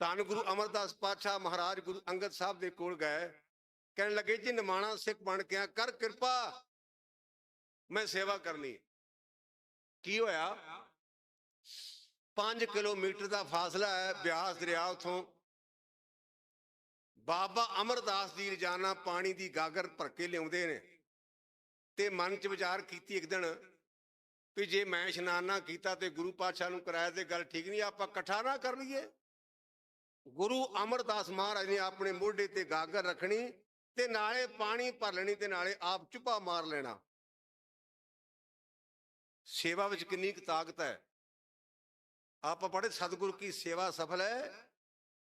ਧੰਨ ਗੁਰੂ ਅਮਰਦਾਸ ਪਾਤਸ਼ਾਹ ਮਹਾਰਾਜ ਗੁਰੂ ਅੰਗਦ ਸਾਹਿਬ ਦੇ ਕੋਲ ਗਏ। ਕਹਿਣ ਲੱਗੇ, ਜੀ, ਨਿਮਾਣਾ ਸਿੱਖ ਬਣ ਕੇ ਆ, ਕਰ ਕਿਰਪਾ। ਮੈਂ ਸੇਵਾ ਕਰਨੀ ਕੀ ਹੋਇਆ? 5 ਕਿਲੋਮੀਟਰ ਦਾ ਫਾਸਲਾ ਹੈ, ਬਿਆਸ ਦਰਿਆ ਉਥੋਂ। ਬਾਬਾ ਅਮਰਦਾਸ ਜੀ ਰੋਜ਼ਾਨਾ ਪਾਣੀ ਦੀ ਗਾਗਰ ਭਰ ਕੇ ਲਿਆਉਂਦੇ ਨੇ ਤੇ ਮਨ ਚ ਵਿਚਾਰ ਕੀਤੀ ਇੱਕ ਦਿਨ ਵੀ ਜੇ ਮੈਂ ਇਸ਼ਨਾਨ ਨਾ ਕੀਤਾ ਤੇ ਗੁਰੂ ਪਾਤਸ਼ਾਹ ਨੂੰ ਕਰਾਇਆ ਤੇ ਗੱਲ ਠੀਕ ਨਹੀਂ, ਆਪਾਂ ਇਕੱਠਾ ਨਾ ਕਰ ਲਈਏ। ਗੁਰੂ ਅਮਰਦਾਸ ਮਹਾਰਾਜ ਨੇ ਆਪਣੇ ਮੋਢੇ ਤੇ ਗਾਗਰ ਰੱਖਣੀ ਤੇ ਨਾਲੇ ਪਾਣੀ ਭਰ ਲੈਣੀ ਤੇ ਨਾਲੇ ਆਪ ਚੁੱਪਾ ਮਾਰ ਲੈਣਾ। ਸੇਵਾ ਵਿੱਚ ਕਿੰਨੀ ਕੁ ਤਾਕਤ ਹੈ। ਆਪਾਂ ਪੜ੍ਹੇ ਸਤਿਗੁਰ ਕੀ ਸੇਵਾ ਸਫਲ ਹੈ।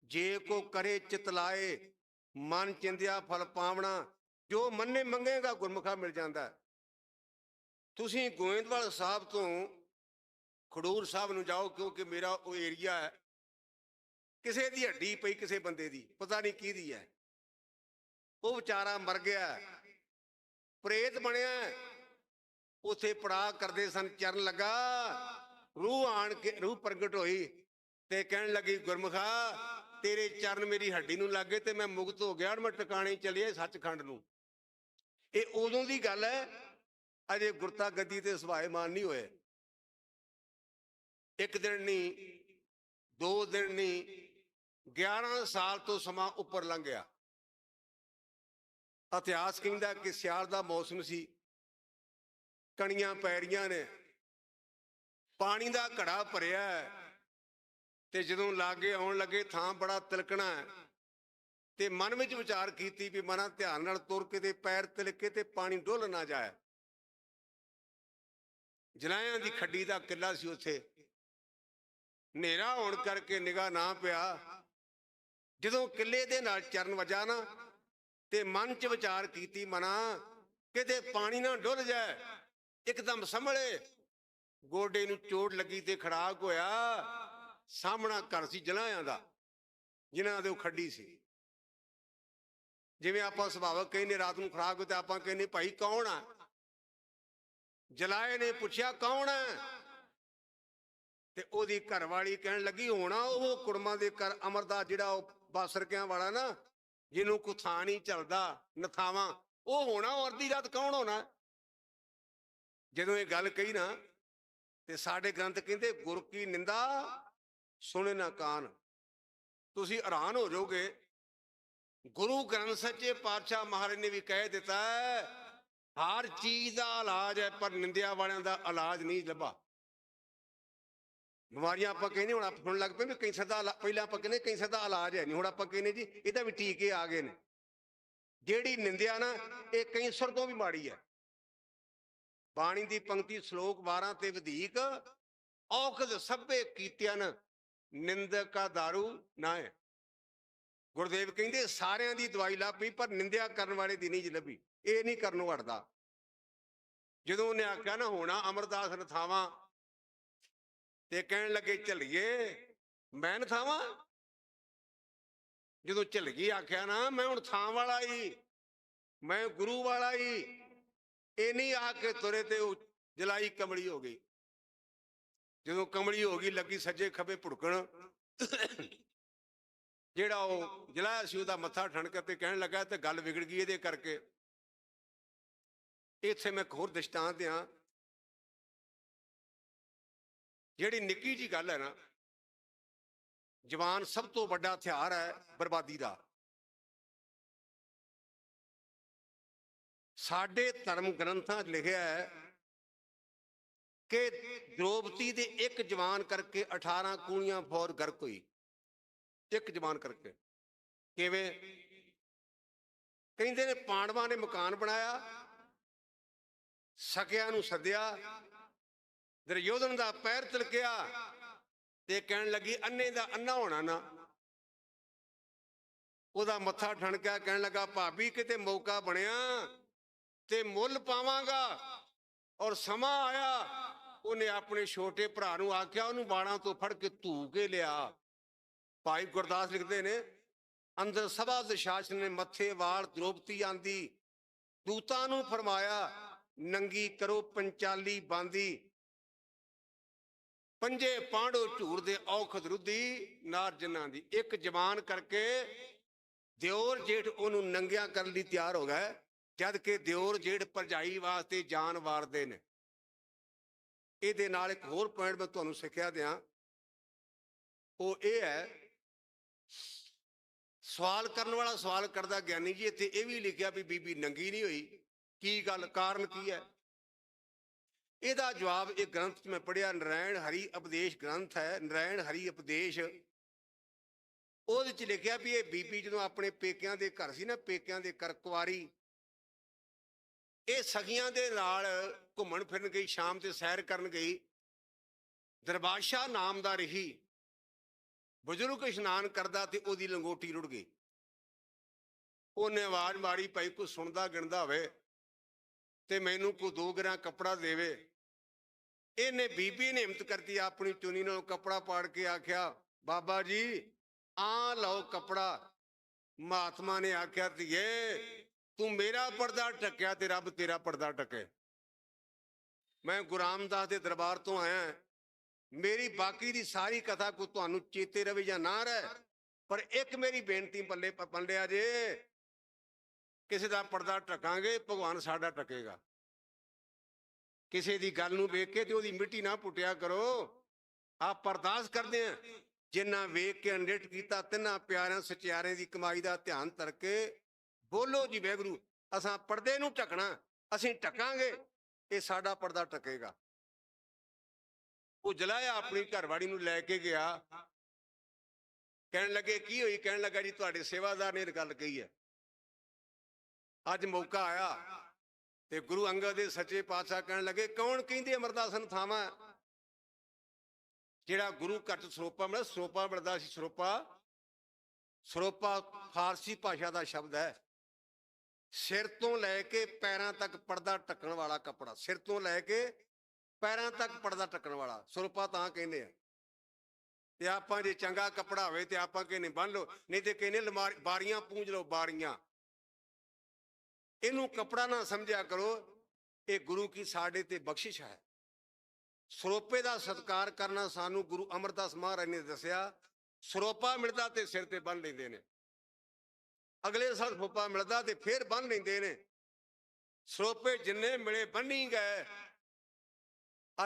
ਜੇ ਕੋ ਕਰੇ ਚਿਤ ਲਾਏ, ਮਨ ਚਿੰਦਿਆ ਫਲ ਪਾਵਣਾ, ਜੋ ਮੰਨੇ ਮੰਗੇਗਾ ਗੁਰਮੁਖਾ ਮਿਲ ਜਾਂਦਾ ਤੁਸੀਂ ਗੋਇੰਦਵਾਲ ਸਾਹਿਬ ਤੋਂ ਖਡੂਰ ਸਾਹਿਬ ਨੂੰ ਜਾਓ ਕਿਉਂਕਿ ਮੇਰਾ ਉਹ ਏਰੀਆ ਹੈ। ਕਿਸੇ ਦੀ ਹੱਡੀ ਪਈ ਕਿਸੇ ਬੰਦੇ ਦੀ, ਪਤਾ ਨਹੀਂ ਕਿਹਦੀ ਹੈ। ਉਹ ਵਿਚਾਰਾ ਮਰ ਗਿਆ। ਪ੍ਰੇਤ ਬਣਿਆ। ਉਥੇ ਪੜਾ ਕਰਦੇ ਸਨ, ਚਰਨ ਲੱਗਾ। ਰੂਹ ਆਣ ਕੇ, ਰੂਹ ਪ੍ਰਗਟ ਹੋਈ ਤੇ ਕਹਿਣ ਲੱਗੀ, ਗੁਰਮੁਖਾ, ਤੇਰੇ ਚਰਨ ਮੇਰੀ ਹੱਡੀ ਨੂੰ ਲੱਗੇ ਤੇ ਮੈਂ ਮੁਕਤ ਹੋ ਗਿਆ ਮੈਂ ਟਿਕਾਣੇ ਚਲਿਆ ਸੱਚਖੰਡ ਨੂੰ। ਇਹ ਉਦੋਂ ਦੀ ਗੱਲ ਹੈ, ਅਜੇ ਗੁਰਤਾ ਗੱਦੀ ਤੇ ਸੁਭਾਏਮਾਨ ਨਹੀਂ ਹੋਏ। ਇੱਕ ਦਿਨ ਨਹੀਂ, ਦੋ ਦਿਨ ਨਹੀਂ 11 ਸਾਲ ਤੋਂ ਸਮਾਂ ਉੱਪਰ ਲੰਘ ਗਿਆ ਇਤਿਹਾਸ ਕਹਿੰਦਾ ਕਿ ਸਿਆਲ ਦਾ ਮੌਸਮ ਸੀ। ਕਣੀਆਂ ਪੈ ਰਹੀਆਂ ਨੇ। ਪਾਣੀ ਦਾ ਘੜਾ ਭਰਿਆ ਤੇ ਜਦੋਂ ਲਾਗੇ ਆਉਣ ਲੱਗੇ ਥਾਂ ਬੜਾ ਤਿਲਕਣਾ ਤੇ ਮਨ ਵਿੱਚ ਵਿਚਾਰ ਕੀਤੀ ਵੀ ਮਨਾ ਧਿਆਨ ਨਾਲ ਤੁਰ ਕੇ ਤੇ ਪੈਰ ਤਿਲਕੇ ਤੇ ਪਾਣੀ ਡੁੱਲ ਨਾ ਜਾਏ। ਜਲਾਇਆਂ ਦੀ ਖੱਡੀ ਦਾ ਕਿੱਲਾ ਸੀ ਉੱਥੇ। ਹਨੇਰਾ ਹੋਣ ਕਰਕੇ ਨਿਗਾਹ ਨਾ ਪਿਆ। ਜਦੋਂ ਕਿੱਲੇ ਦੇ ਨਾਲ ਚਰਨ ਵਜਾ ਨਾ, ਤੇ ਮਨ 'ਚ ਵਿਚਾਰ ਕੀਤੀ, ਮਨਾ, ਕਿਤੇ ਪਾਣੀ ਨਾ ਡੁੱਲ ਜਾਏ, ਇੱਕਦਮ ਸੰਭਲੇ। ਗੋਡੇ ਨੂੰ ਚੋਟ ਲੱਗੀ ਤੇ ਖੜਾਕ ਹੋਇਆ, ਸਾਹਮਣਾ ਕਰ ਸੀ ਜਲਾਇਆਂ ਦਾ, ਜਿਨ੍ਹਾਂ ਦੇ ਉਹ ਖੱਡੀ ਸੀ। ਜਿਵੇਂ ਆਪਾਂ ਸੁਭਾਵਕ ਕਹਿੰਦੇ ਰਾਤ ਨੂੰ ਖੜਾਕ ਹੋਏ ਤੇ ਆਪਾਂ ਕਹਿੰਦੇ ਭਾਈ ਕੌਣ ਆ? ਜਲਾਏ ਨੇ ਪੁੱਛਿਆ ਕੌਣ ਹੈ ਤੇ ਉਹਦੀ ਘਰਵਾਲੀ ਕਹਿਣ ਲੱਗੀ, ਹੋਣਾ ਉਹ ਕੁੜਮਾਂ ਦੇ ਘਰ ਅਮਰਦਾਸ ਜਿਹੜਾ ਉਹ ਬਾਸਰਕਿਆਂ ਵਾਲਾ ਨਾ, ਜਿਹਨੂੰ ਕੋ ਥਾਂ ਨਹੀਂ ਚੱਲਦਾ, ਨਥਾਵਾਂ, ਉਹ ਹੋਣਾ ਉਹ ਅੱਧੀ ਰਾਤ ਕੌਣ ਹੋਣਾ? ਜਦੋਂ ਇਹ ਗੱਲ ਕਹੀ ਨਾ, ਤੇ ਸਾਡੇ ਗ੍ਰੰਥ ਕਹਿੰਦੇ, ਗੁਰ ਕੀ ਨਿੰਦਾ ਸੁਣੇ ਨਾ ਕਾਨ। ਤੁਸੀਂ ਹੈਰਾਨ ਹੋ ਜਾਓਗੇ। ਗੁਰੂ ਗ੍ਰੰਥ ਸੱਚੇ ਪਾਤਸ਼ਾਹ ਮਹਾਰਾਜ ਨੇ ਵੀ ਕਹਿ ਦਿੱਤਾ ਹਰ ਚੀਜ਼ ਦਾ ਇਲਾਜ ਹੈ, ਪਰ ਨਿੰਦਿਆ ਵਾਲਿਆਂ ਦਾ ਇਲਾਜ ਨਹੀਂ ਲੱਭਾ। ਬਿਮਾਰੀਆਂ ਆਪਾਂ ਕਹਿੰਦੇ ਹੁਣ ਆਪਾਂ ਸੁਣਨ ਲੱਗ ਪਏ ਵੀ ਕੈਂਸਰ ਦਾ ਪਹਿਲਾਂ ਆਪਾਂ ਕਹਿੰਦੇ ਕੈਂਸਰ ਦਾ ਇਲਾਜ ਹੈ ਨਹੀਂ ਹੁਣ ਆਪਾਂ ਕਹਿੰਦੇ ਜੀ ਇਹਦਾ ਵੀ ਟੀਕੇ ਆ ਗਏ ਨੇ। ਜਿਹੜੀ ਨਿੰਦਿਆ ਨਾ, ਇਹ ਕੈਂਸਰ ਤੋਂ ਵੀ ਮਾੜੀ ਹੈ। ਬਾਣੀ ਦੀ ਪੰਕਤੀ ਸ਼ਲੋਕ 12 ਤੇ ਵਧੀਕ, ਔਖਦ ਸਭੇ ਕੀਤਿਆਂ ਨਿੰਦਕ ਕਾ दारू ਨਾ ਹੈ ਗੁਰਦੇਵ ਕਹਿੰਦੇ, ਸਾਰਿਆਂ ਦੀ ਦਵਾਈ ਲੱਭੀ, ਪਰ ਨਿੰਦਿਆ ਕਰਨ ਵਾਲੇ ਦੀ ਨਹੀਂ ਲੱਭੀ। ਇਹ ਨਹੀਂ ਕਰਨੋਂ ਹਟਦਾ। ਜਦੋਂ ਉਹਨੇ ਆਖਿਆ ਨਾ ਹੋਣਾ, ਅਮਰਦਾਸ ਰਥਾਵਾਂ ਤੇ ਕਹਿਣ ਲੱਗੇ, ਝੱਲੀਏ, ਮੈਂ ਨਥਾਵਾਂ ਜਦੋਂ ਝੱਲਗੀ ਆਖਿਆ, ਨਾ, ਮੈਂ ਹੁਣ ਥਾਂ ਵਾਲਾ ਹੀ ਮੈਂ ਗੁਰੂ ਵਾਲਾ ਹੀ ਇਹ ਨਹੀਂ ਆ ਕੇ ਤੁਰੇ ਤੇ ਉਹ ਜਲਾਈ ਕਮਲੀ ਹੋ ਗਈ। ਜਦੋਂ ਕਮਲੀ ਹੋ ਗਈ, ਲੱਗੀ ਸੱਜੇ ਖੱਬੇ ਭੁੜਕਣ। ਜਿਹੜਾ ਉਹ ਜਲਾਇਆ ਸੀ, ਉਹਦਾ ਮੱਥਾ ਠਣਕ ਤੇ ਕਹਿਣ ਲੱਗਾ ਤੇ ਗੱਲ ਵਿਗੜ ਗਈ ਇਹਦੇ ਕਰਕੇ। ਇੱਥੇ ਮੈਂ ਇੱਕ ਹੋਰ ਦ੍ਰਿਸ਼ਟਾਂਤ ਦਿਆਂ। ਜਿਹੜੀ ਨਿੱਕੀ ਜੀ ਗੱਲ ਹੈ ਨਾ, ਜਵਾਨ ਸਭ ਤੋਂ ਵੱਡਾ ਹਥਿਆਰ ਹੈ ਬਰਬਾਦੀ ਦਾ। ਸਾਡੇ ਧਰਮ ਗ੍ਰੰਥਾਂ 'ਚ ਲਿਖਿਆ ਹੈ ਕਿ ਦ੍ਰੋਪਦੀ ਦੇ ਇੱਕ ਜਵਾਨ ਕਰਕੇ 18 ਕੂਣੀਆਂ ਫੌਰ ਗਰਕ ਹੋਈ। ਇੱਕ ਜਵਾਨ ਕਰਕੇ। ਕਿਵੇਂ? ਕਹਿੰਦੇ ਨੇ ਪਾਂਡਵਾਂ ਨੇ ਮਕਾਨ ਬਣਾਇਆ ਸਕਿਆਂ ਨੂੰ ਸੱਦਿਆ ਦੁਰਯੋਧਨ ਦਾ ਪੈਰ ਤਿਲਕਿਆ ਤੇ ਕਹਿਣ ਲੱਗੀ, ਅੰਨੇ ਦਾ ਅੰਨਾ ਹੋਣਾ ਨਾ। ਉਹਦਾ ਮੱਥਾ ਠਣਕਿਆ, ਕਹਿਣ ਲੱਗਾ, ਭਾਬੀ, ਕਿਤੇ ਮੌਕਾ ਬਣਿਆ ਤੇ ਮੁੱਲ ਪਾਵਾਂਗਾ। ਔਰ ਸਮਾਂ ਆਇਆ, ਉਹਨੇ ਆਪਣੇ ਛੋਟੇ ਭਰਾ ਨੂੰ ਆਖਿਆ, ਉਹਨੂੰ ਬਾਣਾ ਤੋਂ ਫੜ ਕੇ ਧੂ ਕੇ ਲਿਆ। ਭਾਈ ਗੁਰਦਾਸ ਲਿਖਦੇ ਨੇ, ਅੰਦਰ ਸਭਾ ਦੇ ਨੇ ਮੱਥੇ ਵਾਲ ਦ੍ਰੋਪਤੀ ਆਂਦੀ, ਦੂਤਾਂ ਨੂੰ ਫਰਮਾਇਆ, ਨੰਗੀ ਕਰੋ ਪੰਚਾਲੀ ਬਾਂਦੀ। ਪੰਜੇ ਪਾਂਡੋ ਝੂਰ ਦੇ ਔਖਦ ਰੁੱਧੀ ਨਾਰ ਜਨਾਂ ਦੀ ਇੱਕ ਜਵਾਨ ਕਰਕੇ ਦਿਓਰ ਜੇਠ ਉਹਨੂੰ ਨੰਗਿਆ ਕਰਨ ਲਈ ਤਿਆਰ ਹੋ ਗਿਆ ਜਦ ਕਿ ਦਿਓਰ ਜੇਠ ਭਰਜਾਈ ਵਾਸਤੇ ਜਾਨ ਵਾਰਦੇ ਨੇ। ਇਹਦੇ ਨਾਲ ਇੱਕ ਹੋਰ ਪੁਆਇੰਟ ਮੈਂ ਤੁਹਾਨੂੰ ਸਿੱਖਿਆ ਦਿਆਂ। ਉਹ ਇਹ ਹੈ, ਸਵਾਲ ਕਰਨ ਵਾਲਾ ਸਵਾਲ ਕਰਦਾ ਗਿਆਨੀ ਜੀ, ਇੱਥੇ ਇਹ ਵੀ ਲਿਖਿਆ ਵੀ ਬੀਬੀ ਨੰਗੀ ਨਹੀਂ ਹੋਈ। ਕੀ ਗੱਲ, ਕਾਰਨ ਕੀ ਹੈ? ਇਹਦਾ ਜਵਾਬ ਇਹ ਗ੍ਰੰਥ 'ਚ ਮੈਂ ਪੜਿਆ ਨਰਾਇਣ ਹਰੀ ਉਪਦੇਸ਼ ਗ੍ਰੰਥ ਹੈ, ਨਰਾਇਣ ਹਰੀ ਉਪਦੇਸ਼। ਉਹਦੇ 'ਚ ਲਿਖਿਆ ਵੀ ਇਹ ਬੀਬੀ ਜਦੋਂ ਆਪਣੇ ਪੇਕਿਆਂ ਦੇ ਘਰ ਸੀ ਨਾ, ਪੇਕਿਆਂ ਦੇ ਘਰ ਕੁਆਰੀ ਇਹ ਸਖੀਆਂ ਦੇ ਨਾਲ ਘੁੰਮਣ ਫਿਰਨ ਗਈ, ਸ਼ਾਮ ਤੇ ਸੈਰ ਕਰਨ ਗਈ। ਦਰਬਾਸ਼ਾ ਨਾਮ ਦਾ ਰਹੀ। ਬਜ਼ੁਰਗ ਇਸ਼ਨਾਨ ਕਰਦਾ ਤੇ ਉਹਦੀ ਲੰਗੋਟੀ ਰੁੜ ਗਈ। ਉਹਨੇ ਆਵਾਜ਼ ਮਾਰੀ, ਭਾਈ ਕੋਈ ਸੁਣਦਾ ਗਿਣਦਾ ਹੋਵੇ। ਤੇ ਮੈਨੂੰ ਕੋਈ ਦੋ ਗਰਾਂ ਕੱਪੜਾ ਦੇਵੇ। ਇਹਨੇ ਬੀਬੀ ਨੇ ਹਿੰਮਤ ਕਰਤੀ, ਆਪਣੀ ਚੁੰਨੀ ਨਾਲ ਕੱਪੜਾ ਪਾੜ ਕੇ ਆਖਿਆ, ਬਾਬਾ ਜੀ ਆ ਲਓ ਕੱਪੜਾ। ਮਹਾਤਮਾ ਨੇ ਆਖਿਆ, ਧੀਏ, ਤੂੰ ਮੇਰਾ ਪਰਦਾ ਟੱਕਿਆ ਤੇ ਰੱਬ ਤੇਰਾ ਪਰਦਾ ਟਕੇ ਮੈਂ ਗੁਰੂ ਰਾਮਦਾਸ ਦੇ ਦਰਬਾਰ ਤੋਂ ਆਇਆ। ਮੇਰੀ ਬਾਕੀ ਦੀ ਸਾਰੀ ਕਥਾ ਕੋ ਤੁਹਾਨੂੰ ਚੇਤੇ ਰਵੇ ਜਾਂ ਨਾ ਰਹੇ ਪਰ ਇੱਕ ਮੇਰੀ ਬੇਨਤੀ ਪੱਲੇ ਪੱਲਿਆ ਜੇ ਕਿਸੇ ਦਾ ਪਰਦਾ ਟਕਾਂਗੇ ਭਗਵਾਨ ਸਾਡਾ ਟਕੇਗਾ ਕਿਸੇ ਦੀ ਗੱਲ ਨੂੰ ਵੇਖ ਕੇ ਤੇ ਉਹਦੀ ਮਿੱਟੀ ਨਾ ਪੁੱਟਿਆ ਕਰੋ। ਆਪ ਪਰਦਾਸ ਕਰਦੇ ਆ ਜਿੰਨਾ ਵੇਖ ਕੇ ਅਨਡਿਟ ਕੀਤਾ, ਤਿੰਨਾਂ ਪਿਆਰਿਆਂ ਸਚਿਆਰਿਆਂ ਦੀ ਕਮਾਈ ਦਾ ਧਿਆਨ ਧਰ ਕੇ ਬੋਲੋ ਜੀ ਵੈਗਰੂ ਅਸਾਂ ਪਰਦੇ ਨੂੰ ਟਕਣਾ ਅਸੀਂ ਟਕਾਂਗੇ ਇਹ ਸਾਡਾ ਪਰਦਾ ਟਕੇਗਾ ਉਹ ਜਲਾਇਆ ਆਪਣੀ ਘਰਵਾੜੀ ਨੂੰ ਲੈ ਕੇ ਗਿਆ। ਕਹਿਣ ਲੱਗੇ, ਕੀ ਹੋਈ? ਕਹਿਣ ਲੱਗਾ, ਜੀ, ਤੁਹਾਡੇ ਸੇਵਾਦਾਰ ਨੇ ਇਹ ਗੱਲ ਕਹੀ ਹੈ। ਅੱਜ ਮੌਕਾ ਆਇਆ ਤੇ ਗੁਰੂ ਅੰਗਦ ਦੇ ਸੱਚੇ ਪਾਤਸ਼ਾਹ ਕਹਿਣ ਲੱਗੇ, ਕੌਣ ਕਹਿੰਦੇ ਅਮਰਦਾਸਨ ਥਾਵਾਂ? ਜਿਹੜਾ ਗੁਰੂ ਘਰ ਚ ਸਰੋਪਾ ਮਿਲਦਾ ਸਰੋਪਾ ਮਿਲਦਾ ਸੀ, ਸਰੋਪਾ ਸਰੋਪਾ ਫਾਰਸੀ ਭਾਸ਼ਾ ਦਾ ਸ਼ਬਦ ਹੈ। ਸਿਰ ਤੋਂ ਲੈ ਕੇ ਪੈਰਾਂ ਤੱਕ ਪਰਦਾ ਟੱਕਣ ਵਾਲਾ ਕੱਪੜਾ, ਸਿਰ ਤੋਂ ਲੈ ਕੇ ਪੈਰਾਂ ਤੱਕ ਪਰਦਾ ਟੱਕਣ ਵਾਲਾ, ਸਰੋਪਾ ਤਾਂ ਕਹਿੰਦੇ ਆ। ਤੇ ਆਪਾਂ ਜੇ ਚੰਗਾ ਕੱਪੜਾ ਹੋਵੇ ਤੇ ਆਪਾਂ ਕਹਿੰਦੇ, ਬੰਨ ਲਓ, ਨਹੀਂ ਤੇ ਕਹਿੰਦੇ, ਲਮਾਰੀ, ਬਾਰੀਆਂ ਪੂੰਝ ਲਓ, ਬਾਰੀਆਂ। ਇਹਨੂੰ ਕਪੜਾ ਨਾ ਸਮਝਿਆ ਕਰੋ, ਇਹ ਗੁਰੂ ਕੀ ਸਾਡੇ ਤੇ ਬਖਸ਼ਿਸ਼ ਹੈ। ਸਰੋਪੇ ਦਾ ਸਤਕਾਰ ਕਰਨਾ ਸਾਨੂੰ ਗੁਰੂ ਅਮਰਦਾਸ ਮਹਾਰਾਜ ਨੇ ਦੱਸਿਆ, ਸਰੋਪਾ ਮਿਲਦਾ ਤੇ ਸਿਰ ਤੇ ਬੰਨ ਲੈਂਦੇ ਨੇ। ਅਗਲੇ ਸਾਲ ਸਰੋਪਾ ਮਿਲਦਾ ਤੇ ਫੇਰ ਬੰਨ ਲੈਂਦੇ ਨੇ। ਸਰੋਪੇ ਜਿੰਨੇ ਮਿਲੇ ਬੰਨੀ ਗਏ।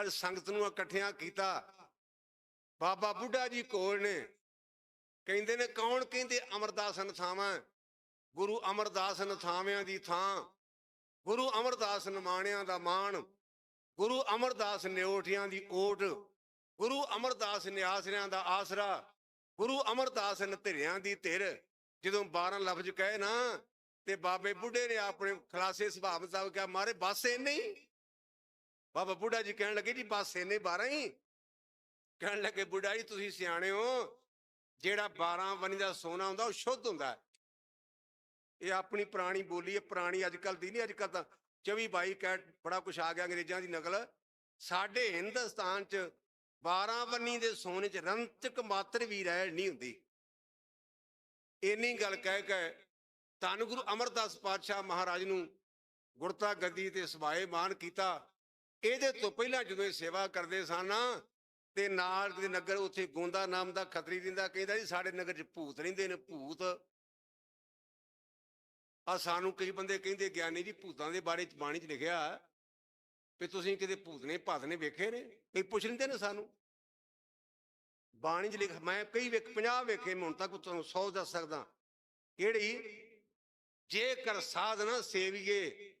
ਅੱਜ ਸੰਗਤ ਨੂੰ ਇਕੱਠਿਆਂ ਕੀਤਾ। ਬਾਬਾ ਬੁੱਢਾ ਜੀ ਕੋਲ ਨੇ। ਕਹਿੰਦੇ ਨੇ, ਕੌਣ ਕਹਿੰਦੇ? ਅਮਰਦਾਸ ਅਨਸਾਵਾਂ ਗੁਰੂ ਅਮਰਦਾਸ ਨਥਾਵਿਆਂ ਦੀ ਥਾਂ। ਗੁਰੂ ਅਮਰਦਾਸ ਨਿਮਾਣਿਆਂ ਦਾ ਮਾਣ। ਗੁਰੂ ਅਮਰਦਾਸ ਨਿਓਠਿਆਂ ਦੀ ਓਟ। ਗੁਰੂ ਅਮਰਦਾਸ ਨਿਆਸਰਿਆਂ ਦਾ ਆਸਰਾ। ਗੁਰੂ ਅਮਰਦਾਸ ਨਧਿਰਿਆਂ ਦੀ ਧਿਰ। ਜਦੋਂ 12 ਲਫ਼ਜ਼ ਕਹੇ ਨਾ, ਤੇ ਬਾਬੇ ਬੁੱਢੇ ਨੇ ਆਪਣੇ ਖਲਾਸੇ ਸੁਭਾਅ ਮੁਤਾਬਕ ਕਿਹਾ, ਮਾਰੇ, ਬਸ ਇੰਨੇ ਹੀ? ਬਾਬਾ ਬੁੱਢਾ ਜੀ ਕਹਿਣ ਲੱਗੇ, ਜੀ, ਬਸ ਇੰਨੇ 12 ਹੀ? ਕਹਿਣ ਲੱਗੇ, ਬੁੱਢਾ ਜੀ, ਤੁਸੀਂ ਸਿਆਣੇ ਹੋ। ਜਿਹੜਾ 12 ਬਣੀ ਦਾ ਸੋਨਾ ਹੁੰਦਾ, ਉਹ ਸ਼ੁੱਧ ਹੁੰਦਾ। ਇਹ ਆਪਣੀ ਪੁਰਾਣੀ ਬੋਲੀ ਹੈ, ਪੁਰਾਣੀ ਅੱਜ ਕੱਲ ਦੀ ਨਹੀਂ ਅੱਜ ਕੱਲ ਤਾਂ 24 22 ਕੈਟ ਬੜਾ ਕੁਝ ਆ ਗਿਆ, ਅੰਗਰੇਜ਼ਾਂ ਦੀ ਨਕਲ। ਸਾਡੇ ਹਿੰਦੁਸਤਾਨ 'ਚ 12 ਵੰਨੀ ਦੇ ਸੋਨੇ 'ਚ ਰੰਤਕ ਮਾਤਰ ਵੀ ਰਹਿ ਨਹੀਂ ਹੁੰਦੀ। ਇੰਨੀ ਗੱਲ ਕਹਿ ਕੇ ਧੰਨ ਗੁਰੂ ਅਮਰਦਾਸ ਪਾਤਸ਼ਾਹ ਮਹਾਰਾਜ ਨੂੰ ਗੁਰਤਾ ਗੱਦੀ ਤੇ ਸਵਾਏ ਮਾਨ ਕੀਤਾ। ਇਹਦੇ ਤੋਂ ਪਹਿਲਾਂ ਜਦੋਂ ਇਹ ਸੇਵਾ ਕਰਦੇ ਸਨ ਤੇ ਨਾਲ ਦੇ ਨਗਰ ਉੱਥੇ ਗੋਂਦਾ ਨਾਮ ਦਾ ਖਤਰੀ ਦਿੰਦਾ, ਕਹਿੰਦਾ ਜੀ ਸਾਡੇ ਨਗਰ 'ਚ ਭੂਤ ਰਹਿੰਦੇ ਨੇ, ਭੂਤ। ਆ ਸਾਨੂੰ ਕਈ ਬੰਦੇ ਕਹਿੰਦੇ ਗਿਆਨੀ ਜੀ ਭੂਤਾਂ ਦੇ ਬਾਰੇ ਚ ਬਾਣੀ ਚ ਲਿਖਿਆ ਵੀ ਤੁਸੀਂ ਕਿਤੇ ਭੂਤ ਨੇ, ਭਾਤ ਨੇ ਵੇਖੇ ਨੇ, ਕਈ ਪੁੱਛ ਲੈਂਦੇ ਨੇ ਸਾਨੂੰ? ਬਾਣੀ ਚ ਲਿਖ, ਮੈਂ ਕਈ ਵੇਖ 50 ਵੇਖੇ ਹੁਣ ਤੱਕ ਤੁਹਾਨੂੰ 100 ਦੱਸ ਸਕਦਾ। ਕਿਹੜੀ? ਜੇਕਰ ਸਾਧਨਾ ਸੇਵੀਏ,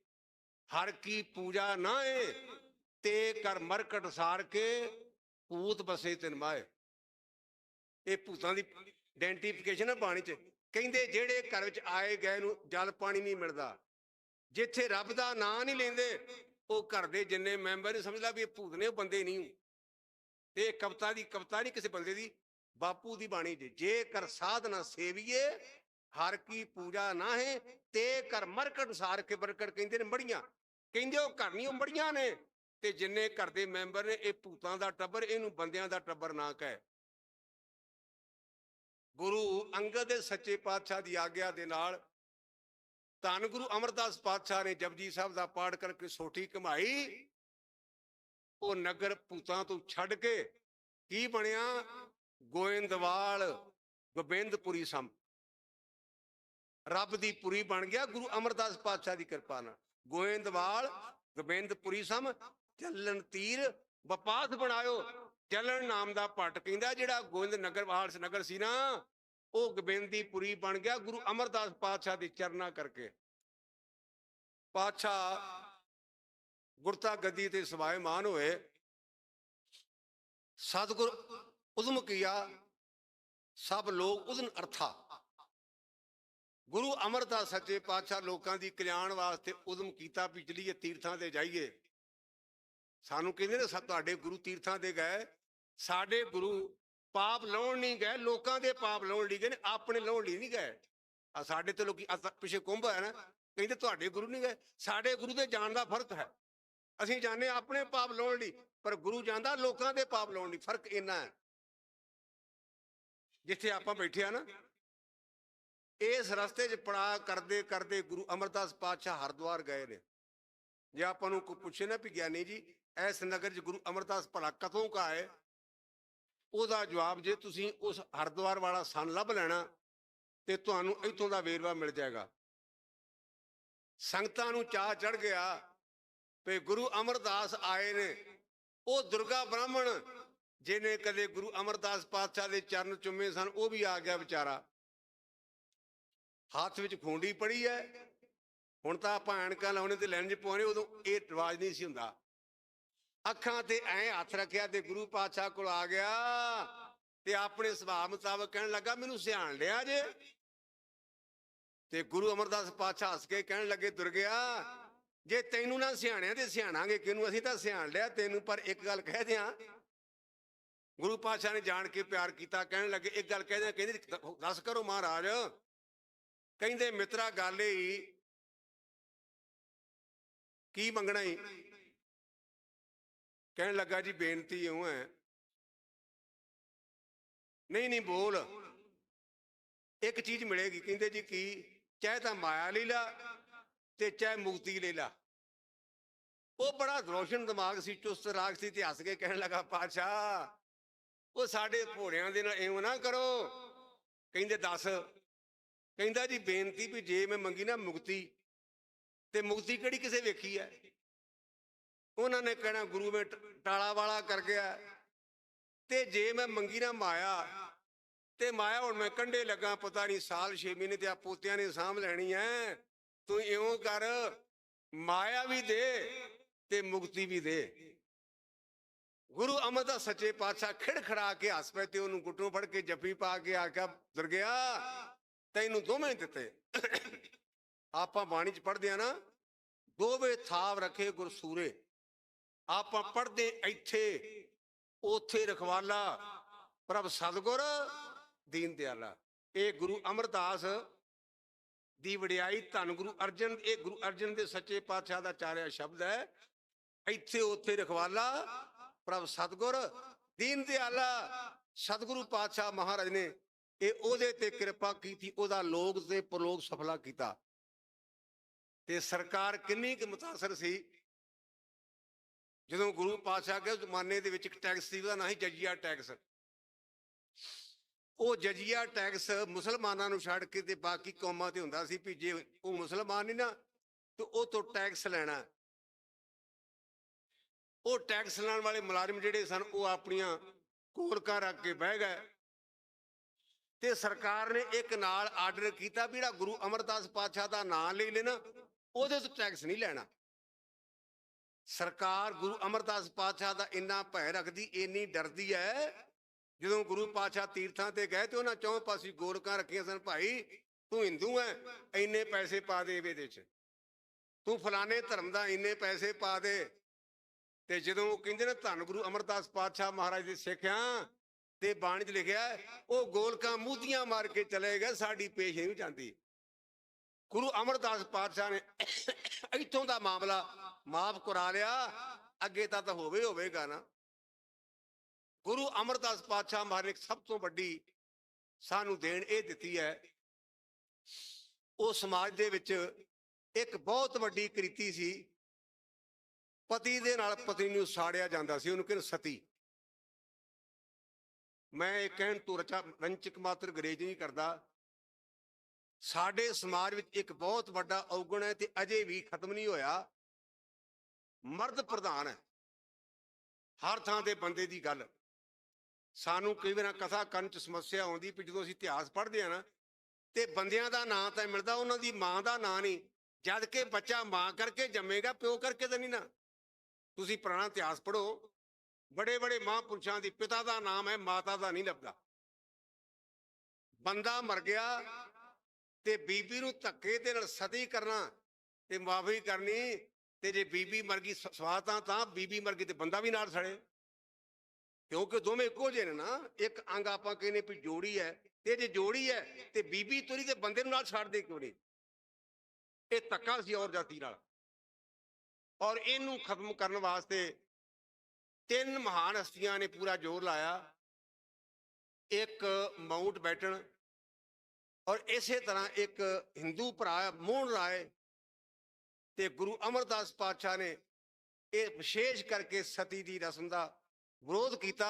ਹਰ ਕੀ ਪੂਜਾ ਨਾ ਏ ਤੇ ਕਰ ਮਰਕਟ ਸਾਰ ਕੇ ਭੂਤ ਬਸੇ ਤਿਨ ਮਾਏ ਇਹ ਭੂਤਾਂ ਦੀ ਆਇਡੈਂਟੀਫਿਕੇਸ਼ਨ ਹੈ ਬਾਣੀ ਚ। ਕਹਿੰਦੇ ਜਿਹੜੇ ਘਰ ਵਿੱਚ ਆਏ ਗਏ ਨੂੰ ਜਲ ਪਾਣੀ ਨਹੀਂ ਮਿਲਦਾ, ਜਿੱਥੇ ਰੱਬ ਦਾ ਨਾਂ ਨਹੀਂ ਲੈਂਦੇ, ਉਹ ਘਰ ਦੇ ਜਿੰਨੇ ਮੈਂਬਰ ਨੇ ਸਮਝਦਾ ਵੀ ਇਹ ਭੂਤ ਨੇ, ਉਹ ਬੰਦੇ ਨਹੀਂ ਤੇ ਇਹ ਕਵਤਾ ਦੀ, ਕਵਤਾ ਨਹੀਂ ਕਿਸੇ ਬੰਦੇ ਦੀ, ਬਾਪੂ ਦੀ ਬਾਣੀ ਜੇ ਜੇ ਕਰ ਸਾਧਨਾ ਸੇਵੀਏ, ਹਰ ਕੀ ਪੂਜਾ ਨਾ ਹੈ ਤੇ ਕਰ ਮਰਕਟ ਸਾਰ ਕੇ ਬਰਕਟ ਕਹਿੰਦੇ ਨੇ ਮੜੀਆਂ। ਕਹਿੰਦੇ ਉਹ ਘਰ ਨਹੀਂ, ਉਹ ਮੜੀਆਂ ਨੇ, ਤੇ ਜਿੰਨੇ ਘਰ ਦੇ ਮੈਂਬਰ ਨੇ, ਇਹ ਭੂਤਾਂ ਦਾ ਟੱਬਰ, ਇਹਨੂੰ ਬੰਦਿਆਂ ਦਾ ਟੱਬਰ ਨਾ ਕਹੇ। ਗੁਰੂ ਅੰਗਦ ਦੇ ਸੱਚੇ ਪਾਤਸ਼ਾਹ ਦੀ ਆਗਿਆ ਦੇ ਨਾਲ ਧੰਨ ਗੁਰੂ ਅਮਰਦਾਸ ਪਾਤਸ਼ਾਹ ਨੇ ਜਪਜੀ ਸਾਹਿਬ ਦਾ ਪਾਠ ਕਰਕੇ ਸੋਟੀ ਕਮਾਈ ਉਹ ਨਗਰ ਭੂਤਾਂ ਤੋਂ ਛੱਡ ਕੇ ਕੀ ਬਣਿਆ? ਗੋਇੰਦਵਾਲ, ਗੋਬਿੰਦਪੁਰੀ ਸਮ ਰੱਬ ਦੀ ਪੁਰੀ ਬਣ ਗਿਆ ਗੁਰੂ ਅਮਰਦਾਸ ਪਾਤਸ਼ਾਹ ਦੀ ਕਿਰਪਾ ਨਾਲ। ਗੋਇੰਦਵਾਲ, ਗੋਬਿੰਦਪੁਰੀ ਸਮ ਚੱਲਣ ਤੀਰ, ਵਪਾਸ ਬਣਾਇਓ। ਚੱਲਣ ਨਾਮ ਦਾ ਪੱਟ ਕਹਿੰਦਾ, ਜਿਹੜਾ ਗੋਬਿੰਦ ਨਗਰ ਵਾਲਸ ਨਗਰ ਸੀ ਨਾ, ਉਹ ਗੋਬਿੰਦੀਪੁਰੀ ਬਣ ਗਿਆ ਗੁਰੂ ਅਮਰਦਾਸ ਪਾਤਸ਼ਾਹ ਦੇ ਚਰਨਾਂ ਕਰਕੇ। ਪਾਤਸ਼ਾਹ ਗੁਰਤਾ ਗੱਦੀ ਤੇ ਸਵਾਇਮਾਨ ਹੋਏ। ਸਤਿਗੁਰ ਉਦਮ ਕੀਆ ਸਭ ਲੋਕ ਉਦਨ ਅਰਥਾ। ਗੁਰੂ ਅਮਰਦਾਸ ਸੱਚੇ ਪਾਤਸ਼ਾਹ ਲੋਕਾਂ ਦੀ ਕਲਿਆਣ ਵਾਸਤੇ ਉਦਮ ਕੀਤਾ ਵੀ ਚਲੀਏ, ਤੀਰਥਾਂ ਤੇ ਜਾਈਏ। ਸਾਨੂੰ ਕਹਿੰਦੇ ਨੇ ਤੁਹਾਡੇ ਗੁਰੂ ਤੀਰਥਾਂ ਦੇ ਗਏ, ਸਾਡੇ ਗੁਰੂ ਪਾਪ ਲਾਉਣ ਨਹੀਂ ਗਏ, ਲੋਕਾਂ ਦੇ ਪਾਪ ਲਾਉਣ ਲਈ ਗਏ ਨੇ, ਆਪਣੇ ਲਾਉਣ ਲਈ ਨਹੀਂ ਗਏ। ਆ ਸਾਡੇ ਤੇ ਲੋਕੀ ਆਹ ਕੁੰਭ ਹੈ ਨਾ, ਕਹਿੰਦੇ ਤੁਹਾਡੇ ਗੁਰੂ ਨਹੀਂ ਗਏ, ਸਾਡੇ ਗੁਰੂ ਦੇ ਜਾਣ ਦਾ ਫ਼ਰਕ ਹੈ। ਅਸੀਂ ਜਾਣਦੇ ਹਾਂ ਆਪਣੇ ਪਾਪ ਲਾਉਣ ਲਈ, ਪਰ ਗੁਰੂ ਜਾਂਦਾ ਲੋਕਾਂ ਦੇ ਪਾਪ ਲਾਉਣ ਲਈ, ਫ਼ਰਕ ਇੰਨਾ ਹੈ। ਜਿੱਥੇ ਆਪਾਂ ਬੈਠੇ ਆ ਨਾ, ਇਸ ਰਸਤੇ 'ਚ ਪੜਾ ਕਰਦੇ ਕਰਦੇ ਗੁਰੂ ਅਮਰਦਾਸ ਪਾਤਸ਼ਾਹ ਹਰਿਦੁਆਰ ਗਏ ਨੇ। ਜੇ ਆਪਾਂ ਨੂੰ ਕੋਈ ਪੁੱਛੇ ਨਾ ਵੀ ਗਿਆਨੀ ਜੀ ਇਸ ਨਗਰ 'ਚ ਗੁਰੂ ਅਮਰਦਾਸ ਭਲਾ ਕਦੋਂ ਕਾ ਹੈ? ਉਹਦਾ ਜਵਾਬ ਜੇ ਤੁਸੀਂ ਉਸ ਹਰਿਦੁਆਰ ਵਾਲਾ ਸਨ ਲੱਭ ਲੈਣਾ, ਤੇ ਤੁਹਾਨੂੰ ਇਥੋਂ ਦਾ ਵੇਰਵਾ ਮਿਲ ਜਾਏਗਾ। ਸੰਗਤਾਂ ਨੂੰ ਚਾਹ ਚੜ ਗਿਆ ਵੀ ਗੁਰੂ ਅਮਰਦਾਸ ਆਏ ਨੇ। ਉਹ ਦੁਰਗਾ ਬ੍ਰਾਹਮਣ, ਜਿਹਨੇ ਕਦੇ ਗੁਰੂ ਅਮਰਦਾਸ ਪਾਤਸ਼ਾਹ ਦੇ ਚਰਨ ਚੁੰਮੇ ਸਨ, ਉਹ ਵੀ ਆ ਗਿਆ ਵਿਚਾਰਾ। ਹੱਥ ਵਿੱਚ ਖੂੰਡੀ ਪੜੀ ਹੈ। ਹੁਣ ਤਾਂ ਆਪਾਂ ਐਨਕਾਂ ਲਾਉਣੇ ਤੇ ਲੈਣ ਚ ਪਾਉਣੇ ਉਦੋਂ ਇਹ ਰਿਵਾਜ ਨਹੀਂ ਸੀ ਹੁੰਦਾ। ਅੱਖਾਂ ਤੇ ਐ ਹੱਥ ਰੱਖਿਆ ਤੇ ਗੁਰੂ ਪਾਤਸ਼ਾਹ ਕੋਲ ਆ ਗਿਆ ਤੇ ਆਪਣੇ ਸੁਭਾਅ ਮੁਤਾਬਕ ਕਹਿਣ ਲੱਗਾ, ਮੈਨੂੰ ਸਿਆਣ ਲਿਆ ਜੇ। ਤੇ ਗੁਰੂ ਅਮਰਦਾਸ ਪਾਤਸ਼ਾਹ ਹੱਸ ਕੇ ਕਹਿਣ ਲੱਗੇ ਦੁਰਗਿਆ ਜੇ ਤੈਨੂੰ ਨਾ ਸਿਆਣਿਆ ਤੇ ਸਿਆਣਾਂਗੇ, ਕਿਹਨੂੰ ਅਸੀਂ ਤਾਂ ਸਿਆਣ ਲਿਆ ਤੈਨੂੰ? ਪਰ ਇੱਕ ਗੱਲ ਕਹਿ ਦਿਆਂ, ਗੁਰੂ ਪਾਤਸ਼ਾਹ ਨੇ ਜਾਣ ਕੇ ਪਿਆਰ ਕੀਤਾ, ਕਹਿਣ ਲੱਗੇ, ਇੱਕ ਗੱਲ ਕਹਿ ਦਿਆਂ, ਕਹਿੰਦੇ, ਦੱਸ ਕਰੋ ਮਹਾਰਾਜ। ਕਹਿੰਦੇ, ਮਿੱਤਰਾ, ਗੱਲ ਹੀ ਕੀ ਮੰਗਣਾ ਈ? ਕਹਿਣ ਲੱਗਾ ਜੀ ਬੇਨਤੀ ਇਉਂ ਹੈ। ਨਹੀਂ ਨਹੀਂ, ਬੋਲ। ਇੱਕ ਚੀਜ਼ ਮਿਲੇਗੀ, ਕਹਿੰਦੇ ਜੀ ਕੀ, ਚਾਹੇ ਤਾਂ ਮਾਇਆ ਲੈ ਲਾ ਤੇ ਚਾਹੇ ਮੁਕਤੀ ਲੈ ਲਾ। ਉਹ ਬੜਾ ਰੋਸ਼ਨ ਦਿਮਾਗ ਸੀ, ਚੁਸਤ ਰਾਗ ਸੀ ਤੇ ਹੱਸ ਕੇ ਕਹਿਣ ਲੱਗਾ, ਪਾਤਸ਼ਾਹ, ਉਹ ਸਾਡੇ ਭੋੜਿਆਂ ਦੇ ਨਾਲ ਇਉਂ ਨਾ ਕਰੋ। ਕਹਿੰਦੇ, ਦੱਸ। ਕਹਿੰਦਾ ਜੀ, ਬੇਨਤੀ ਵੀ ਜੇ ਮੈਂ ਮੰਗੀ ਨਾ ਮੁਕਤੀ, ਤੇ ਮੁਕਤੀ ਕਿਹੜੀ ਕਿਸੇ ਵੇਖੀ ਹੈ? ਉਹਨਾਂ ਨੇ ਕਹਿਣਾ, ਗੁਰੂ ਮੈਂ ਟਾਲਾ ਵਾਲਾ ਕਰ ਗਿਆ। ਤੇ ਜੇ ਮੈਂ ਮੰਗੀ ਨਾ ਮਾਇਆ, ਤੇ ਮਾਇਆ ਹੁਣ ਮੈਂ ਕੰਡੇ ਲੱਗਾ, ਪਤਾ ਨਹੀਂ ਸਾਲ 6 ਮਹੀਨੇ ਤੇ ਆ ਪੋਤਿਆਂ ਨੇ ਸਾਂਭ ਲੈਣੀ ਐ। ਤੂੰ ਇਉਂ ਕਰ, ਮਾਇਆ ਵੀ ਦੇ ਤੇ ਮੁਕਤੀ ਵੀ ਦੇ। ਗੁਰੂ ਅਮਰਦਾਸ ਸੱਚੇ ਪਾਤਸ਼ਾਹ ਖਿੜਖੜਾ ਕੇ ਹੱਸ ਪਏ ਤੇ ਉਹਨੂੰ ਗੁੱਟੋਂ ਫੜ ਕੇ ਜੱਫੀ ਪਾ ਕੇ ਆਖਿਆ, ਦੁਰਗਿਆ, ਤੈਨੂੰ ਦੋਵੇਂ ਦਿੱਤੇ। ਆਪਾਂ ਬਾਣੀ ਚ ਪੜ੍ਹਦੇ ਆ ਨਾ, ਦੋਵੇਂ ਥਾਵ ਰੱਖੇ ਗੁਰਸੂਰੇ ਆਪਾਂ ਪੜਦੇ ਇੱਥੇ, ਉਥੇ ਰਖਵਾਲਾ, ਪ੍ਰਭ ਸਤਗੁਰ, ਦੀਨ ਦਿਆਲਾ। ਇਹ ਗੁਰੂ ਅਮਰਦਾਸ ਦੀ ਵਡਿਆਈ ਧੰਨ ਗੁਰੂ ਅਰਜਨ, ਇਹ ਗੁਰੂ ਅਰਜਨ ਦੇ ਸੱਚੇ ਪਾਤਸ਼ਾਹ ਦਾ ਚਾਰਿਆ ਸ਼ਬਦ ਹੈ। ਇੱਥੇ, ਉਥੇ ਰਖਵਾਲਾ, ਪ੍ਰਭ ਸਤਗੁਰ, ਦੀਨ ਦਿਆਲਾ, ਸਤਿਗੁਰੂ ਪਾਤਸ਼ਾਹ ਮਹਾਰਾਜ ਨੇ ਇਹ ਉਹਦੇ ਤੇ ਕਿਰਪਾ ਕੀਤੀ, ਉਹਦਾ ਲੋਕ ਤੇ ਪ੍ਰਲੋਕ ਸਫਲਾ ਕੀਤਾ। ਤੇ ਸਰਕਾਰ ਕਿੰਨੀ ਕੁ ਮੁਤਾਸਰ ਸੀ ਜਦੋਂ ਗੁਰੂ ਪਾਤਸ਼ਾਹ ਕੇ ਜ਼ਮਾਨੇ ਦੇ ਵਿੱਚ ਇੱਕ ਟੈਕਸ ਸੀ, ਉਹਦਾ ਨਾਂ ਹੀ ਜਜੀਆ ਟੈਕਸ ਉਹ ਜਜੀਆ ਟੈਕਸ ਮੁਸਲਮਾਨਾਂ ਨੂੰ ਛੱਡ ਕੇ ਤੇ ਬਾਕੀ ਕੌਮਾਂ ਤੇ ਹੁੰਦਾ ਸੀ ਵੀ ਜੇ ਉਹ ਮੁਸਲਮਾਨ ਨਹੀਂ ਨਾ, ਤੇ ਉਹ ਤੋਂ ਟੈਕਸ ਲੈਣਾ। ਉਹ ਟੈਕਸ ਲੈਣ ਵਾਲੇ ਮੁਲਾਜ਼ਮ ਜਿਹੜੇ ਸਨ, ਉਹ ਆਪਣੀਆਂ ਕੋਲਕਾਂ ਰੱਖ ਕੇ ਬਹਿ ਗਏ। ਤੇ ਸਰਕਾਰ ਨੇ ਇੱਕ ਨਾਲ ਆਰਡਰ ਕੀਤਾ ਵੀ ਜਿਹੜਾ ਗੁਰੂ ਅਮਰਦਾਸ ਪਾਤਸ਼ਾਹ ਦਾ ਨਾਂ ਲੈ ਲੈਣਾ, ਉਹਦੇ ਤੋਂ ਟੈਕਸ ਨਹੀਂ ਲੈਣਾ। ਸਰਕਾਰ ਗੁਰੂ ਅਮਰਦਾਸ ਪਾਤਸ਼ਾਹ ਦਾ ਇੰਨਾ ਭੈ ਰੱਖਦੀ, ਇੰਨੀ ਡਰਦੀ ਹੈ ਜਦੋਂ ਗੁਰੂ ਪਾਤਸ਼ਾਹ ਤੀਰਥਾਂ ਤੇ ਗਏ ਤੇ ਉਹਨਾਂ ਚੌਂ ਪਾਸੇ ਗੋਲਕਾਂ ਰੱਖੀਆਂ ਸਨ, ਭਾਈ, ਤੂੰ ਹਿੰਦੂ ਹੈ ਇੰਨੇ ਪੈਸੇ ਪਾ ਦੇ ਇਹਦੇ ਵਿੱਚ। ਤੂੰ ਫਲਾਣੇ ਧਰਮ ਦਾ ਇੰਨੇ ਪੈਸੇ ਪਾ ਦੇ। ਤੇ ਜਦੋਂ ਉਹ ਕਹਿੰਦੇ ਨੇ, ਧੰਨ ਗੁਰੂ ਅਮਰਦਾਸ ਪਾਤਸ਼ਾਹ ਮਹਾਰਾਜ ਦੇ ਸਿੱਖਿਆ ਤੇ ਬਾਣੀ 'ਚ ਲਿਖਿਆ, ਉਹ ਗੋਲਕਾਂ ਮੂਧੀਆਂ ਮਾਰ ਕੇ ਚਲੇ ਗਏ, ਸਾਡੀ ਪੇਸ਼ ਨਹੀਂ ਜਾਂਦੀ। ਗੁਰੂ ਅਮਰਦਾਸ ਪਾਤਸ਼ਾਹ ਨੇ ਇੱਥੋਂ ਦਾ ਮਾਮਲਾ ਮਾਫ ਕਰਾ ਲਿਆ। ਅੱਗੇ ਤਾਂ ਤਾਂ ਹੋਵੇ ਹੋਵੇਗਾ ਨਾ। ਗੁਰੂ ਅਮਰਦਾਸ ਪਾਤਸ਼ਾਹ ਮਹਾਰਾਜ ਨੇ ਸਭ ਤੋਂ ਵੱਡੀ ਸਾਨੂੰ ਦੇਣ ਇਹ ਦਿੱਤੀ ਹੈ, ਉਹ ਸਮਾਜ ਦੇ ਵਿੱਚ ਇੱਕ ਬਹੁਤ ਵੱਡੀ ਕ੍ਰਿਤੀ ਸੀ। ਪਤੀ ਦੇ ਨਾਲ ਪਤਨੀ ਨੂੰ ਸਾੜਿਆ ਜਾਂਦਾ ਸੀ, ਉਹਨੂੰ ਕਹਿੰਦੇ ਸਤੀ। ਮੈਂ ਇਹ ਕਹਿਣ ਤੋਂ ਰਚਾ ਰੰਚਕ ਮਾਤਰ ਗਰੇਜ ਨਹੀਂ ਕਰਦਾ। ਸਾਡੇ ਸਮਾਜ ਵਿੱਚ ਇੱਕ ਬਹੁਤ ਵੱਡਾ ਔਗਣ ਹੈ ਤੇ ਅਜੇ ਵੀ ਖਤਮ ਨਹੀਂ ਹੋਇਆ। ਮਰਦ ਪ੍ਰਧਾਨ ਹੈ। ਹਰ ਥਾਂ ਤੇ ਬੰਦੇ ਦੀ ਗੱਲ। ਸਾਨੂੰ ਕਈ ਵਾਰ ਕਥਾ ਕਰਨ ਚ ਸਮੱਸਿਆ ਆਉਂਦੀ ਵੀ ਜਦੋਂ ਅਸੀਂ ਇਤਿਹਾਸ ਪੜ੍ਹਦੇ ਆ ਨਾ, ਤੇ ਬੰਦਿਆਂ ਦਾ ਨਾਂ ਤਾਂ ਮਿਲਦਾ, ਉਹਨਾਂ ਦੀ ਮਾਂ ਦਾ ਨਾਂ ਨਹੀਂ। ਜਦ ਕਿ ਬੱਚਾ ਮਾਂ ਕਰਕੇ ਜੰਮੇਗਾ, ਪਿਓ ਕਰਕੇ ਤਾਂ ਨਹੀਂ ਨਾ। ਤੁਸੀਂ ਪੁਰਾਣਾ ਇਤਿਹਾਸ ਪੜ੍ਹੋ। ਬੜੇ ਬੜੇ ਮਹਾਂਪੁਰਸ਼ਾਂ ਦੀ ਪਿਤਾ ਦਾ ਨਾਮ ਹੈ, ਮਾਤਾ ਦਾ ਨਹੀਂ ਲੱਭਦਾ। ਬੰਦਾ ਮਰ ਗਿਆ ਤੇ ਬੀਬੀ ਨੂੰ ਧੱਕੇ ਦੇ ਨਾਲ ਸਤੀ ਕਰਨਾ ਤੇ ਮਾਫੀ ਕਰਨੀ ਤੇ ਜੇ ਬੀਬੀ ਮਰ ਗਈ ਸਵਾਤਾਂ ਤਾਂ ਬੀਬੀ ਮਰ ਗਈ ਤੇ ਬੰਦਾ ਵੀ ਨਾਲ ਸੜੇ। ਕਿਉਂਕਿ ਦੋਵੇਂ ਇੱਕੋ ਜਿਹੇ ਨੇ ਨਾ, ਇੱਕ ਅੰਗ ਆਪਾਂ ਕਹਿੰਦੇ ਵੀ ਜੋੜੀ ਹੈ ਤੇ ਜੇ ਜੋੜੀ ਹੈ ਤੇ ਬੀਬੀ ਤੁਰੀ ਤੇ ਬੰਦੇ ਨੂੰ ਨਾਲ ਛੱਡਦੇ ਕਿਉਂ ਨਹੀਂ? ਇਹ ਧੱਕਾ ਸੀ ਔਰ ਜਾਤੀ ਨਾਲ। ਔਰ ਇਹਨੂੰ ਖਤਮ ਕਰਨ ਵਾਸਤੇ ਤਿੰਨ ਮਹਾਨ ਹਸਤੀਆਂ ਨੇ ਪੂਰਾ ਜ਼ੋਰ ਲਾਇਆ। ਇੱਕ ਮਾਊਂਟ ਬੈਟਨ ਔਰ ਇਸੇ ਤਰ੍ਹਾਂ ਇੱਕ ਹਿੰਦੂ ਭਰਾ ਮੋਹਨ ਰਾਏ ਤੇ ਗੁਰੂ ਅਮਰਦਾਸ ਪਾਤਸ਼ਾਹ ਨੇ ਇਹ ਵਿਸ਼ੇਸ਼ ਕਰਕੇ ਸਤੀ ਦੀ ਰਸਮ ਦਾ ਵਿਰੋਧ ਕੀਤਾ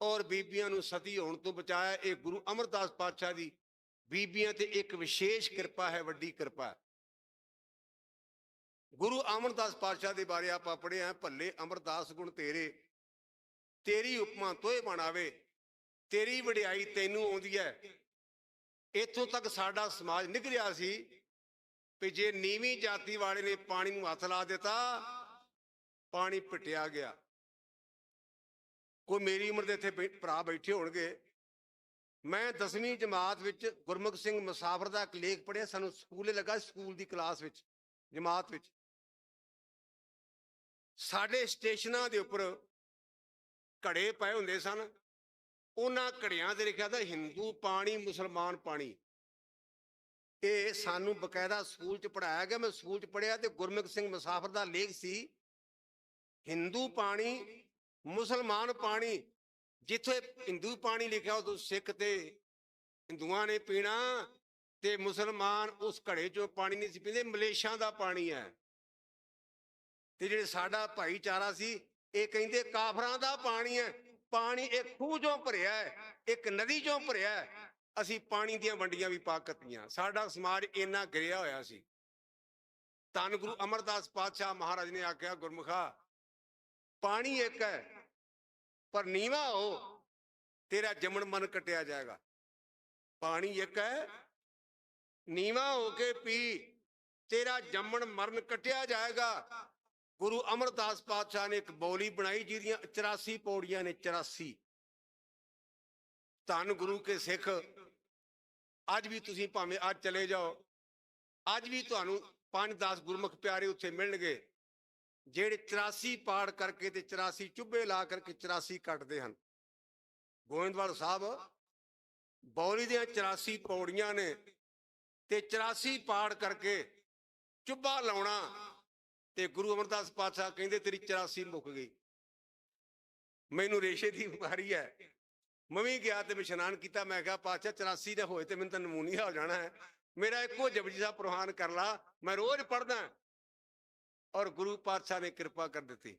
ਔਰ ਬੀਬੀਆਂ ਨੂੰ ਸਤੀ ਹੋਣ ਤੋਂ ਬਚਾਇਆ। ਇਹ ਗੁਰੂ ਅਮਰਦਾਸ ਪਾਤਸ਼ਾਹ ਦੀ ਬੀਬੀਆਂ ਤੇ ਇੱਕ ਵਿਸ਼ੇਸ਼ ਕਿਰਪਾ ਹੈ, ਵੱਡੀ ਕਿਰਪਾ ਗੁਰੂ ਅਮਰਦਾਸ ਪਾਤਸ਼ਾਹ ਦੇ ਬਾਰੇ ਆਪਾਂ ਪੜ੍ਹੇ ਪੜ੍ਹਿਆ ਭੱਲੇ ਅਮਰਦਾਸ ਗੁਣ ਤੇਰੇ, ਤੇਰੀ ਉਪਮਾ ਤੋਏ ਬਣਾਵੇ, ਤੇਰੀ ਵਡਿਆਈ ਤੈਨੂੰ ਆਉਂਦੀ ਹੈ। ਇੱਥੋਂ ਤੱਕ ਸਾਡਾ ਸਮਾਜ ਨਿਕਲਿਆ ਸੀ ਵੀ ਜੇ ਨੀਵੀਂ ਜਾਤੀ ਵਾਲੇ ਨੇ ਪਾਣੀ ਨੂੰ ਹੱਥ ਲਾ ਦਿੱਤਾ, ਪਾਣੀ ਪਟਿਆ ਗਿਆ। ਕੋਈ ਮੇਰੀ ਉਮਰ ਦੇ ਇੱਥੇ ਭਰਾ ਬੈਠੇ ਹੋਣਗੇ। ਮੈਂ 10ਵੀਂ ਜਮਾਤ ਵਿੱਚ ਗੁਰਮੁਖ ਸਿੰਘ ਮੁਸਾਫਰ ਦਾ ਇੱਕ ਲੇਖ ਪੜ੍ਹਿਆ, ਸਾਨੂੰ ਸਕੂਲੇ ਲੱਗਾ ਸਕੂਲ ਦੀ ਕਲਾਸ ਵਿੱਚ, ਜਮਾਤ ਵਿੱਚ। ਸਾਡੇ ਸਟੇਸ਼ਨਾਂ ਦੇ ਉੱਪਰ ਘੜੇ ਪਏ ਹੁੰਦੇ ਸਨ। ਉਹਨਾਂ ਘੜਿਆਂ ਤੇ ਲਿਖਿਆ ਤਾਂ ਹਿੰਦੂ ਪਾਣੀ, ਮੁਸਲਮਾਨ ਪਾਣੀ। ਇਹ ਸਾਨੂੰ ਬਕਾਇਦਾ ਸਕੂਲ ਚ ਪੜਾਇਆ ਗਿਆ, ਮੈਂ ਸਕੂਲ ਚ ਪੜਿਆ ਤੇ ਗੁਰਮੁਖ ਸਿੰਘ ਮੁਸਾਫਰ ਦਾ ਲੇਖ ਸੀ, ਹਿੰਦੂ ਪਾਣੀ, ਮੁਸਲਮਾਨ ਪਾਣੀ। ਜਿੱਥੇ ਹਿੰਦੂ ਪਾਣੀ ਲਿਖਿਆ ਉਹ ਸਿੱਖ ਤੇ ਹਿੰਦੂਆਂ ਨੇ ਪੀਣਾ ਤੇ ਮੁਸਲਮਾਨ ਉਸ ਘੜੇ ਚੋਂ ਪਾਣੀ ਨਹੀਂ ਸੀ ਪੀਂਦੇ ਮਲੇਸ਼ਾਂ ਦਾ ਪਾਣੀ ਹੈ। ਤੇ ਜਿਹੜੇ ਸਾਡਾ ਭਾਈਚਾਰਾ ਸੀ, ਇਹ ਕਹਿੰਦੇ ਕਾਫਰਾਂ ਦਾ ਪਾਣੀ ਹੈ। ਪਾਣੀ ਇੱਕ ਖੂਹ ਚੋਂ ਭਰਿਆ ਹੈ, ਇੱਕ ਨਦੀ ਚੋਂ ਭਰਿਆ ਹੈ। ਅਸੀਂ ਪਾਣੀ ਦੀਆਂ ਵੰਡੀਆਂ ਵੀ ਪਾ ਕੱਤੀਆਂ। ਸਾਡਾ ਸਮਾਜ ਇੰਨਾ ਗਿਰਿਆ ਹੋਇਆ ਸੀ। ਧੰਨ ਗੁਰੂ ਅਮਰਦਾਸ ਪਾਤਸ਼ਾਹ ਮਹਾਰਾਜ ਨੇ ਆਖਿਆ, ਗੁਰਮੁਖਾ, ਪਾਣੀ ਇੱਕ ਹੈ, ਪਰ ਨੀਵਾ ਹੋ, ਤੇਰਾ ਜੰਮਣ ਮਨ ਕਟਿਆ ਜਾਏਗਾ। ਪਾਣੀ ਇੱਕ ਹੈ, ਨੀਵਾ ਹੋ ਕੇ ਪੀ, ਤੇਰਾ ਜੰਮਣ ਮਰਨ ਕਟਿਆ ਜਾਏਗਾ। ਗੁਰੂ ਅਮਰਦਾਸ ਪਾਤਸ਼ਾਹ ਨੇ ਇੱਕ ਬੋਲੀ ਬਣਾਈ ਜਿਹਦੀਆਂ 84 ਪੌੜੀਆਂ ਨੇ 84 ਧੰਨ ਗੁਰੂ ਕੇ ਸਿੱਖ, ਅੱਜ ਵੀ ਤੁਸੀਂ ਭਾਵੇਂ ਅੱਜ ਚਲੇ ਜਾਓ, ਅੱਜ ਵੀ ਤੁਹਾਨੂੰ 5-10 ਗੁਰਮੁਖ ਪਿਆਰੇ ਉੱਥੇ ਮਿਲਣਗੇ, ਜਿਹੜੇ 84 ਪਾੜ ਕਰਕੇ ਤੇ 84 ਚੁੱਭੇ ਲਾ ਕਰਕੇ 84 ਕੱਟਦੇ ਹਨ। ਗੋਇੰਦਵਾਲ ਸਾਹਿਬ, ਬੌਲੀ ਦੀਆਂ 84 ਪੌੜੀਆਂ ਨੇ ਤੇ 84 ਪਾੜ ਕਰਕੇ ਚੁੱਭਾ ਲਾਉਣਾ ਤੇ ਗੁਰੂ ਅਮਰਦਾਸ ਪਾਤਸ਼ਾਹ ਕਹਿੰਦੇ, ਤੇਰੀ 84 ਮੁੱਕ ਗਈ। ਮੈਨੂੰ ਰੇਸ਼ੇ ਦੀ ਬਿਮਾਰੀ ਹੈ। ਮੈਂ ਵੀ ਗਿਆ ਤੇ ਮੈਂ ਇਸ਼ਨਾਨ ਕੀਤਾ। ਮੈਂ ਕਿਹਾ, ਪਾਤਸ਼ਾਹ 84 ਦੇ ਹੋਏ ਤੇ ਮੈਨੂੰ ਤਾਂ ਨਮੂਨੀਆ ਹੋ ਜਾਣਾ ਹੈ। ਮੇਰਾ ਇੱਕੋ ਜਪਜੀ ਸਾਹਿਬ ਪ੍ਰਵਾਨ ਕਰ ਲਾ। ਮੈਂ ਰੋਜ਼ ਪੜਦਾ ਔਰ ਗੁਰੂ ਪਾਤਸ਼ਾਹ ਨੇ ਕਿਰਪਾ ਕਰ ਦਿੱਤੀ।